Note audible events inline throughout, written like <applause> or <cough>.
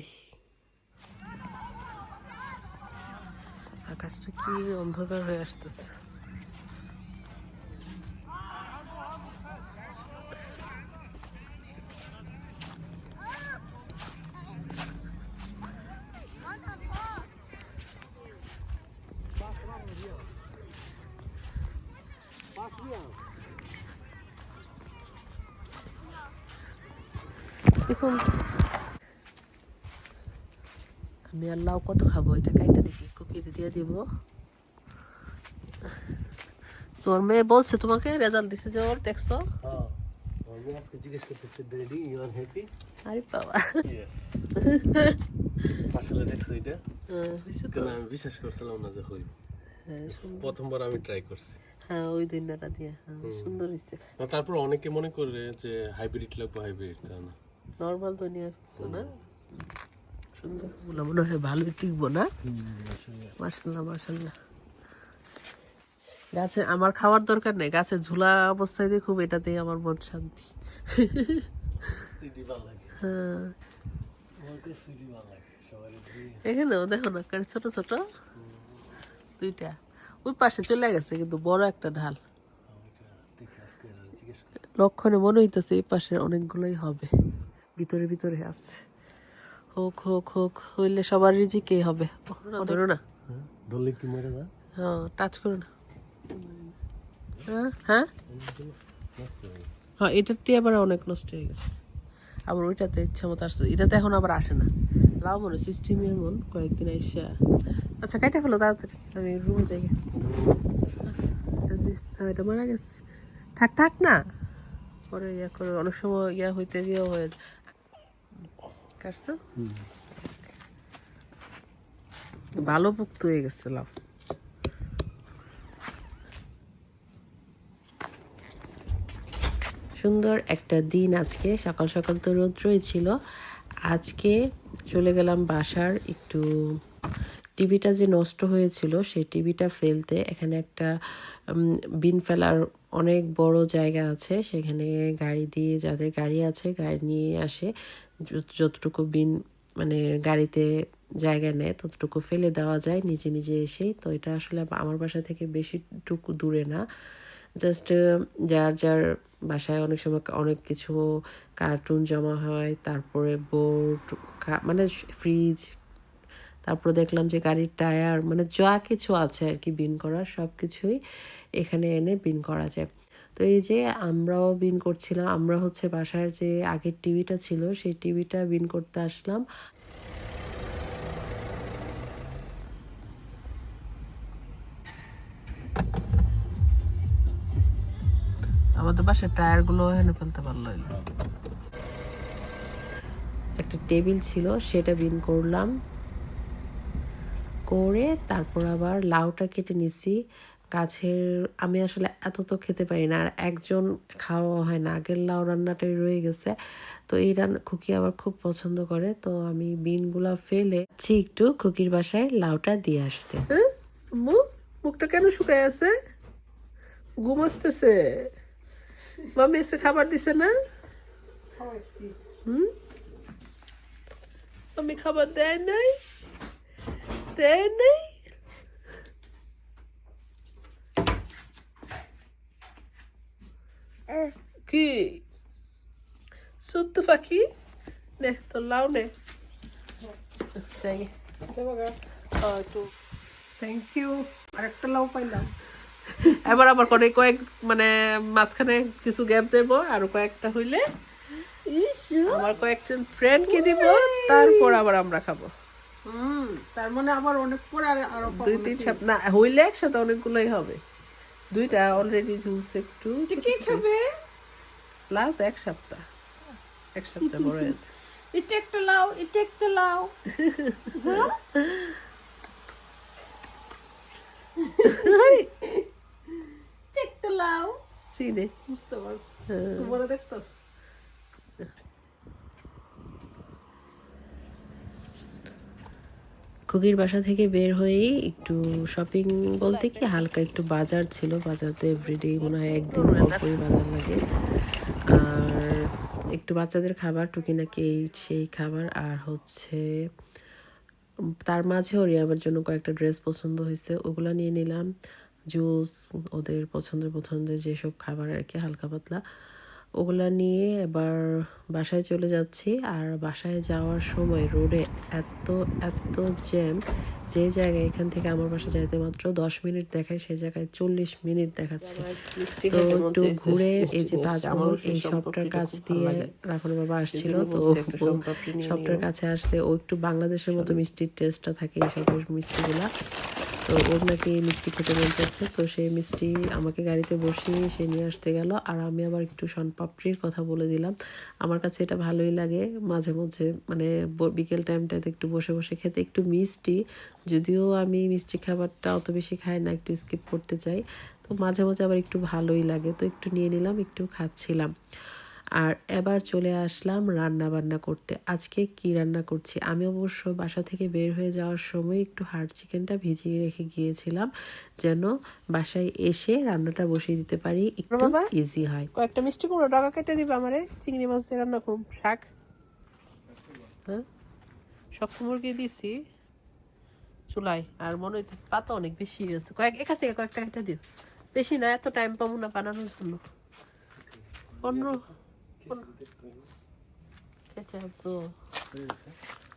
বাপরে আকাশটা কি অন্ধকার হয়ে আসতেছে পিছন আমি আর লাউ কত খাব? এটা কাইটা দেখি কুকিরে দিয়ে দিব। তোর মেয়ে বলছে তোমাকে রেজাল্ট দিছে যে ওর দেখছ? হ্যাঁ আজকে জিজ্ঞেস করতেছি রেডি ইউ আর বাবা। <laughs> আসলে দেখছ এটা? হ্যাঁ, আমি বিশ্বাস করছিলাম না যে হইব। হ্যাঁ প্রথমবার আমি ট্রাই করছি। হ্যাঁ ওই দিনটা দিয়ে। সুন্দর না, তারপর অনেকে মনে করে যে হাইব্রিড লাগবে হাইব্রিড তা না? নর্মাল তো নিয়ে আসছো না মনে হয় ভালোই টিকবো না? মাসাল্লাহ মাসাল্লাহ গাছে আমার খাওয়ার দরকার নেই। গাছে ঝুলা অবস্থায় দেখুব এটাতেই আমার মন শান্তি। হ্যাঁ। এখানেও দেখো না ছোট ছোট। দুইটা। ওই পাশে চলে গেছে, কিন্তু বড় একটা ঢাল। লক্ষণে মনে হইতেছে এই পাশে অনেকগুলোই হবে। ভিতরে ভিতরে আছে। হোক হোক হোক হইলে সবার রিজিকেই হবে? ধরো না ধরলে কি মরে না হ্যাঁ টাচ করো না। হ্যাঁ হ্যাঁ? হ্যাঁ এটাতে আবার অনেক নষ্ট হয়ে গেছে। আবার ওইটাতে ইচ্ছা মতো আসছে। এটাতে এখন আবার আসে না। লাভ মনে সিস্টেম এমন কয়েকদিন আইসা। আচ্ছা কাইটা ফেলো তাড়াতাড়ি আমি রুমে যাই। হ্যাঁ এটা মারা গেছে। থাক থাক না। পরে ইয়া করে অনেক সময় ইয়া হইতে গিয়েও হয়ে যায়। কাটছো? ভালো পুক্ত হয়ে গেছে লাভ সুন্দর একটা দিন আজকে। সকাল সকাল তো রৌদ্রই ছিল। আজকে চলে গেলাম বাসার একটু টিভিটা যে নষ্ট হয়েছিল সেই টিভিটা ফেলতে। এখানে একটা বিন ফেলার অনেক বড় জায়গা আছে। সেখানে গাড়ি দিয়ে যাদের গাড়ি আছে গাড়ি নিয়ে আসে। যতটুকু বিন মানে গাড়িতে জায়গা নেয় ততটুকু ফেলে দেওয়া যায় নিজে নিজে এসেই। তো এটা আসলে আমার বাসা থেকে বেশিটুকু দূরে না। জাস্ট যার যার বাসায় অনেক সময় অনেক কিছু কার্টুন জমা হয়, তারপরে বোর্ড মানে ফ্রিজ, তারপরে দেখলাম যে গাড়ির টায়ার মানে যা কিছু আছে আর কি বিন করার সব কিছুই এখানে এনে বিন করা যায়। তো এই যে আমরাও বিন করছিলাম আমরা হচ্ছে বাসার যে আগের টিভিটা ছিল সেই টিভিটা বিন করতে আসলাম। আমাদের বাসার টায়ারগুলো এখানে ফেলতে পারল একটা টেবিল ছিল সেটা বিন করলাম। করে তারপর আবার লাউটা কেটে নিছি। গাছের আমি আসলে এত তো খেতে পারি না। আর একজন খাওয়া হয় না। আগের লাউ রান্নাটাই রয়ে গেছে। তো এই রান্না খুকি আবার খুব পছন্দ করে। তো আমি বিনগুলা ফেলে ছি একটু খুকির বাসায় লাউটা দিয়ে আসতে। মুখটা কেন শুকায় আছে? ঘুম আসতেছে। মামি এসে খাবার দিছে না? হুম? আমি খাবার দেয় নাই? দেয় নাই? কি? সত্য পাখি? নে তোর লাউ নে। একটু। থ্যাংক ইউ আরেকটা লাউ পাইলাম। এবার আবার করে কয়েক মানে মাঝখানে কিছু গ্যাপ যাইব আর কয়েকটা হইলে আমার কয়েকজন ফ্রেন্ডকে দিব তারপর আবার আমরা খাব। হুম তার মানে আবার অনেক পর আর আরও দুই তিন সপ্তাহ না হইলে একসাথে অনেকগুলোই হবে। দুইটা অলরেডি ঝুলছে একটু লাউ তো এক সপ্তাহ। এক সপ্তাহ বড় হয়েছে। <laughs> এটা একটা লাউ এটা একটা লাউ। একটা লাউ। চিনে। বুঝতে পারছি। হ্যাঁ। তোমার দেখতাস খুকির বাসা থেকে বের হয়েই একটু শপিং বলতে কি, হালকা একটু বাজার ছিল। বাজার তো এভরিডে মনে হয় একদিন অল্পই বাজার লাগে। আর একটু বাচ্চাদের খাবার টুকি নাকি এই সেই খাবার। আর হচ্ছে, তার মাঝেও রিয়ামের জন্য কয়েকটা ড্রেস পছন্দ হয়েছে, ওগুলা নিয়ে নিলাম। জুস ওদের পছন্দের পছন্দের যেসব খাবার আর কি, হালকা পাতলা। ওগুলা নিয়ে এবার বাসায় চলে যাচ্ছি। আর বাসায় যাওয়ার সময় রোডে এত এত জ্যাম, যে জায়গায় এখান থেকে আমার বাসা যাইতে মাত্র দশ মিনিট দেখায়, সে জায়গায় চল্লিশ মিনিট দেখাচ্ছে। তো একটু ঘুরে এই যে তাজমহল, এই সবটার কাছ দিয়ে রাখুন বাবা আসছিল। তো সবটার কাছে আসলে ও একটু বাংলাদেশের মতো মিষ্টির টেস্টটা থাকে এই সবের মিষ্টিগুলা। তো ওর নাকি মিষ্টি খেতে মন চাচ্ছে। তো সেই মিষ্টি আমাকে গাড়িতে বসিয়ে সে নিয়ে আসতে গেল। আর আমি আবার একটু শনপাপড়ির কথা বলে দিলাম। আমার কাছে এটা ভালোই লাগে মাঝে মধ্যে। মানে বিকেল টাইমটাতে একটু বসে বসে খেতে একটু মিষ্টি। যদিও আমি মিষ্টি খাবারটা অত বেশি খাই না, একটু স্কিপ করতে চাই। তো মাঝে মাঝে আবার একটু ভালোই লাগে। তো একটু নিয়ে নিলাম, একটু খাচ্ছিলাম। আর এবার চলে আসলাম রান্না বান্না করতে। আজকে কি রান্না করছি? আমি অবশ্য বাসা থেকে বের হয়ে যাওয়ার সময় একটু হার্ড চিকেনটা ভিজিয়ে রেখে গিয়েছিলাম যেন বাসায় এসে রান্নাটা বসিয়ে দিতে পারি। একটু? ইজি হয়। কয়েকটা মিষ্টি কুমড়ো ডগা কেটে দিবা আমারে চিংড়ি মাছ দিয়ে রান্না করুম শাক। হ্যাঁ? শক্ত মুরগি দিছি চুলাই আর মনে হইতেছে পাতা অনেক বেশি হয়েছে কয়েক এখান থেকে কয়েকটা কেটে দিও। বেশি না এত টাইম পাবো না বানানোর জন্য। পনেরো কেটে আনছো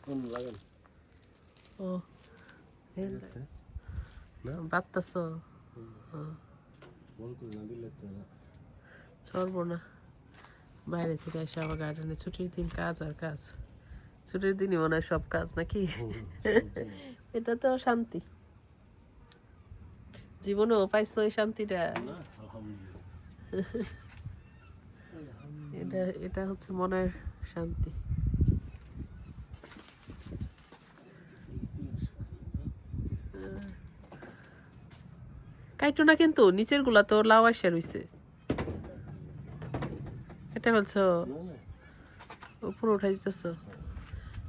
কোন ও বাত্তাছো বল করে না দিলে তো না। না বাইরে থেকে এসে আবার গার্ডেনে ছুটির দিন কাজ আর কাজ ছুটির দিনই মনে হয় সব কাজ নাকি এটা তো শান্তি জীবনেও পাইছো এই শান্তিটা এটা এটা হচ্ছে মনের শান্তি। কাইটো না কিন্তু নিচেরগুলা তো লাউ আসা রইছে। এটা বলছো উপরে উঠাই দিতেছ।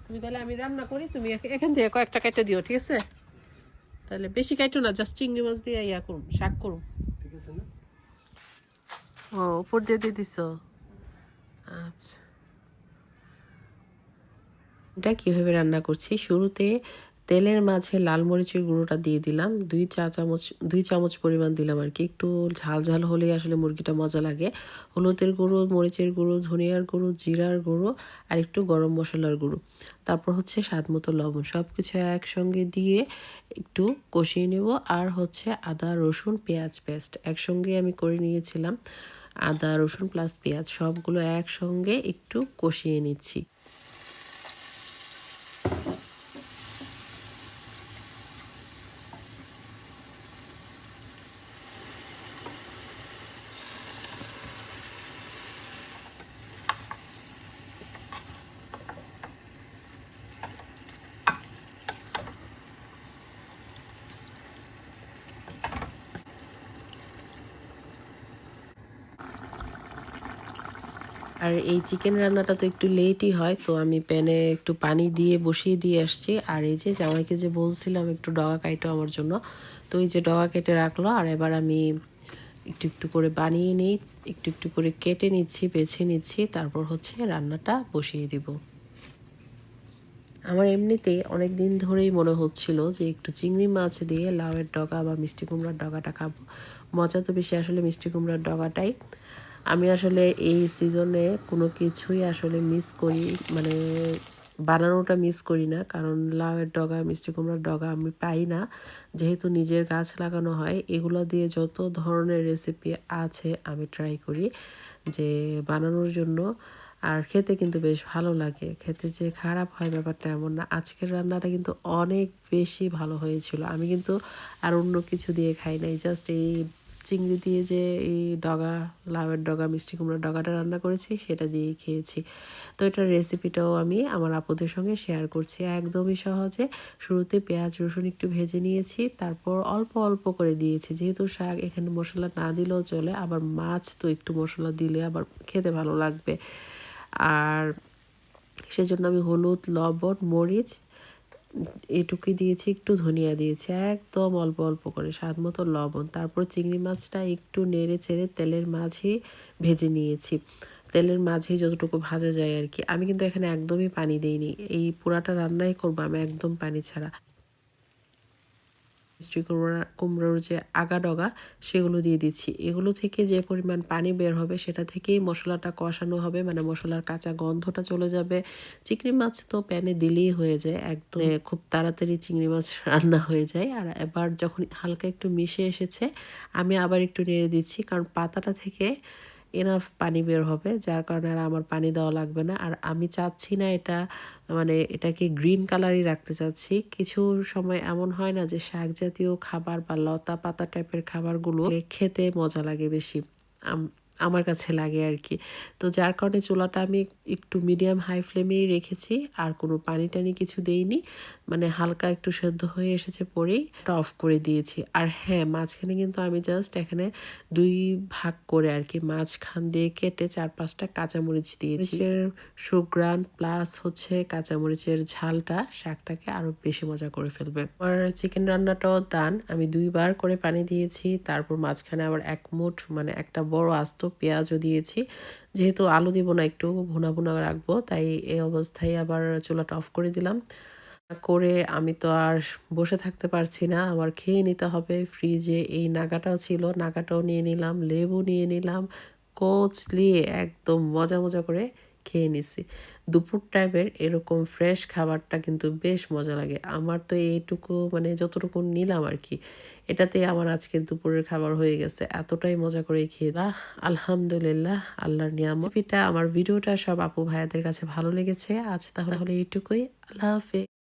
তুমি তাহলে আমি রান্না করি তুমি এখ- এখান থেকে কয়েকটা কেটে দিও ঠিক আছে? তাহলে বেশি কাটো না জাস্ট চিংড়ি মাছ দিয়ে ইয়া করুন শাক করুন। ঠিক আছে না? ও উপর দিয়ে দিয়ে দিছ। আচ্ছা। এটা কীভাবে রান্না করছি? শুরুতে তেলের মাঝে লাল মরিচের গুঁড়োটা দিয়ে দিলাম। দুই চা চামচ, দুই চামচ পরিমাণ দিলাম আর কি একটু ঝাল ঝাল হলেই আসলে মুরগিটা মজা লাগে। হলুদের গুঁড়ো, মরিচের গুঁড়ো, ধনিয়ার গুঁড়ো, জিরার গুঁড়ো আর একটু গরম মশলার গুঁড়ো। তারপর হচ্ছে স্বাদ মতো লবণ। সব কিছু একসঙ্গে দিয়ে একটু কষিয়ে নেব। আর হচ্ছে আদা, রসুন, পেঁয়াজ পেস্ট একসঙ্গে আমি করে নিয়েছিলাম। আদা রসুন প্লাস পেঁয়াজ সবগুলো একসঙ্গে একটু কষিয়ে নিচ্ছি। আর এই চিকেন রান্নাটা তো একটু লেটই হয়, তো আমি প্যানে একটু পানি দিয়ে বসিয়ে দিয়ে আসছি। আর এই যে জামাইকে যে বলছিলাম একটু ডগা কাইটো আমার জন্য, তো এই যে ডগা কেটে রাখল। আর এবার আমি একটু একটু করে বানিয়ে নিই, একটু একটু করে কেটে নিচ্ছি, বেছে নিচ্ছি, তারপর হচ্ছে রান্নাটা বসিয়ে দিব। আমার এমনিতে অনেক দিন ধরেই মনে হচ্ছিল যে একটু চিংড়ি মাছ দিয়ে লাউয়ের ডগা বা মিষ্টি কুমড়ার ডগাটা খাব। মজা তো বেশি আসলে মিষ্টি কুমড়ার ডগাটাই। আমি আসলে এই সিজনে কোনো কিছুই আসলে মিস করি মানে বানানোটা মিস করি না। কারণ লাউয়ের ডগা, মিষ্টি কুমড়ার ডগা আমি পাই না। যেহেতু নিজের গাছ লাগানো হয়, এগুলো দিয়ে যত ধরনের রেসিপি আছে আমি ট্রাই করি যে বানানোর জন্য। আর খেতে কিন্তু বেশ ভালো লাগে। খেতে যে খারাপ হয় ব্যাপারটা এমন না। আজকের রান্নাটা কিন্তু অনেক বেশি ভালো হয়েছিল। আমি কিন্তু আর অন্য কিছু দিয়ে খাই নাই। জাস্ট এই চিংড়ি দিয়ে যে এই ডগা, লাউয়ের ডগা, মিষ্টি কুমড়ার ডগাটা রান্না করেছি, সেটা দিয়েই খেয়েছি। তো এটার রেসিপিটাও আমি আমার আপুদের সঙ্গে শেয়ার করছি। একদমই সহজে শুরুতে পেঁয়াজ, রসুন একটু ভেজে নিয়েছি, তারপর অল্প অল্প করে দিয়েছি। যেহেতু শাক এখানে মশলা না দিলেও চলে, আবার মাছ তো একটু মশলা দিলে আবার খেতে ভালো লাগবে। আর সেজন্য আমি হলুদ, লবণ, মরিচ এটুকুই দিয়েছি, একটু ধনিয়া দিয়েছি, একদম অল্প অল্প করে স্বাদ মতো লবণ। তারপর চিংড়ি মাছটা একটু নেড়ে চেড়ে তেলের মাঝে ভেজে নিয়েছি। তেলের মাঝেই যতটুকু ভাজা যায় আর কি। আমি কিন্তু এখানে একদমই পানি দিইনি। এই পোড়াটা রান্নাই করব আমি একদম পানি ছাড়া। মিষ্টি কুমড়া কুমড়োর যে আগা ডগা সেগুলো দিয়ে দিচ্ছি। এগুলো থেকে যে পরিমাণ পানি বের হবে সেটা থেকেই মশলাটা কষানো হবে। মানে মশলার কাঁচা গন্ধটা চলে যাবে। চিংড়ি মাছ তো প্যানে দিলেই হয়ে যায়। একদম খুব তাড়াতাড়ি চিংড়ি মাছ রান্না হয়ে যায়। আর এবার যখন হালকা একটু মিশে এসেছে আমি আবার একটু নেড়ে দিচ্ছি। কারণ পাতাটা থেকে এনাফ পানি বের হবে, যার কারণে আর আমার পানি দেওয়া লাগবে না। আর আমি চাচ্ছি না এটা মানে এটাকে গ্রিন কালারই রাখতে চাচ্ছি। কিছু সময় এমন হয় না যে শাক জাতীয় খাবার বা লতা পাতা টাইপের খাবারগুলো খেতে মজা লাগে বেশি। আমার কাছে লাগে আর কি। তো যার কারণে চুলাটা আমি একটু মিডিয়াম হাই ফ্লেমেই রেখেছি, আর কোনো পানি টানি কিছু দেইনি। মানে হালকা একটু সেদ্ধ হয়ে এসেছে পরেই অফ করে দিয়েছি। আর হ্যাঁ মাঝখানে কিন্তু আমি জাস্ট এখানে দুই ভাগ করে আর কি, মাঝখান দিয়ে কেটে চার পাঁচটা কাঁচামরিচ দিয়েছি। সুগ্রান প্লাস হচ্ছে কাঁচামরিচের ঝালটা, শাকটাকে আরও বেশি মজা করে ফেলবে। আর চিকেন রান্নাটাও ডান আমি দুইবার করে পানি দিয়েছি, তারপর মাঝখানে আবার এক মুঠ মানে একটা বড় আস্ত পেঁয়াজও দিয়েছি। যেহেতু আলু দিব না, একটু ভুনা ভুনা রাখব, তাই এই অবস্থায় আবার চুলাটা অফ করে দিলাম। করে আমি তো আর বসে থাকতে পারছি না, আমার খেয়ে নিতে হবে। ফ্রিজে এই নাগাটাও ছিল, নাগাটাও নিয়ে নিলাম, লেবু নিয়ে নিলাম, কোচলি, একদম মজা মজা করে খেয়ে নিছি। দুপুর টাইমের এরকম ফ্রেশ খাবারটা কিন্তু বেশ মজা লাগে। আমার তো এইটুকু মানে যতটুকু নিলাম আর কি এটাতে আমার আজকের দুপুরের খাবার হয়ে গেছে। এতটাই মজা করে খেয়েছি। আলহামদুলিল্লাহ আল্লাহর নিয়ামত। আমার ভিডিওটা সব আপু ভাইয়াদের কাছে ভালো লেগেছে। আজ তাহলে এইটুকুই। আল্লাহ হাফেজ।